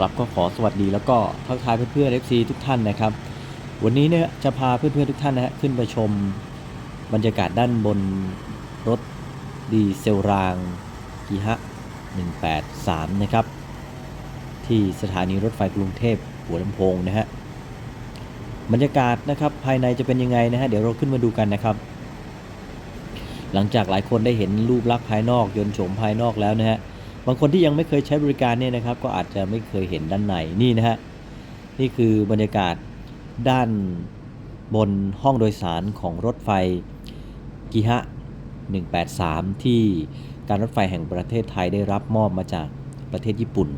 ครับก็ขอสวัสดีแล้วก็ทักทายเพื่อนๆ FC ทุกท่านนะครับ วันนี้เนี่ยจะพาเพื่อนๆทุกท่านนะฮะขึ้นไปชมบรรยากาศด้านบนรถดีเซลรางกีฮะ183 นะครับ ที่สถานีรถไฟกรุงเทพหัวลำโพงนะฮะบรรยากาศนะครับภายในจะเป็นยังไงนะฮะเดี๋ยวเราขึ้นมาดูกันนะครับ หลังจากหลายคนได้เห็นรูปลักษณ์ภายนอกยนต์โฉมภายนอกแล้วนะฮะ บางคนที่ยังไม่เคยใช้บริการเนี่ยนะครับ ก็อาจจะไม่เคยเห็นด้านในนี่นะฮะนี่คือบรรยากาศด้านบนห้องโดยสารของรถไฟกิฮะ 183 ที่การรถไฟแห่งประเทศไทยได้รับมอบมาจากประเทศญี่ปุ่น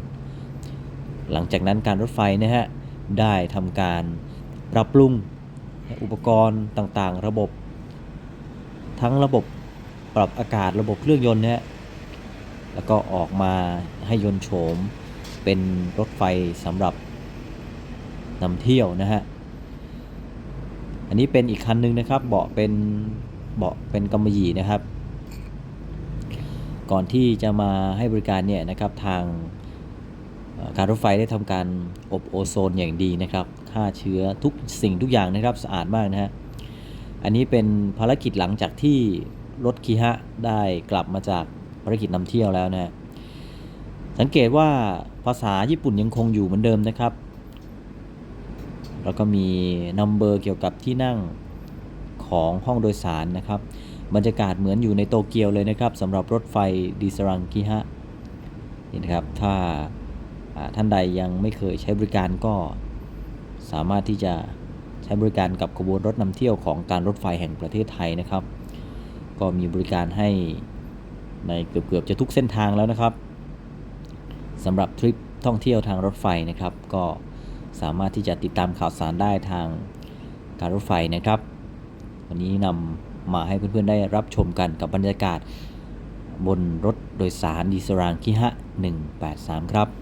หลังจากนั้นการรถไฟนะฮะได้ทำการปรับปรุงอุปกรณ์ต่างๆ ระบบ ทั้งระบบปรับอากาศระบบเครื่องยนต์นะฮะ แล้วก็ออกมาให้ยนโฉมเป็นรถไฟสำหรับนำเที่ยวนะฮะ อันนี้เป็นอีกคันหนึงนะครับ เบาะเป็นเบาะเป็นกำมะหยี่นะครับ ก่อนที่จะมาให้บริการเนี่ยนะครับทางการรถไฟได้ทำการอบโอโซนอย่างดีนะครับฆ่าเชื้อทุกสิ่งทุกอย่างนะครับสะอาดมากนะฮะ อันนี้เป็นภารกิจหลังจากที่รถคีฮะได้กลับมาจาก ภารกิจนำเที่ยวแล้วนะฮะสังเกตว่าภาษาญี่ปุ่นยังคงอยู่เหมือนเดิมนะครับ แล้วก็มีนัมเบอร์เกี่ยวกับที่นั่งของห้องโดยสารนะครับ บรรยากาศเหมือนอยู่ในโตเกียวเลยนะครับสำหรับรถไฟดีซรังกิฮะนี่นะครับถ้าอ่าท่านใดยังไม่เคยใช้บริการก็สามารถที่จะใช้บริการกับขบวนรถนำเที่ยวของการรถไฟแห่งประเทศไทยนะครับ ก็มีบริการให้ ในเกือบๆจะทุกเส้นทางแล้วนะครับสำหรับทริปท่องเที่ยวทางรถไฟนะครับ ก็สามารถที่จะติดตามข่าวสารได้ทางการรถไฟนะครับ วันนี้นำมาให้เพื่อนๆได้รับชมกันกับบรรยากาศบนรถโดยสารดีสรางคิฮะ 183 ครับ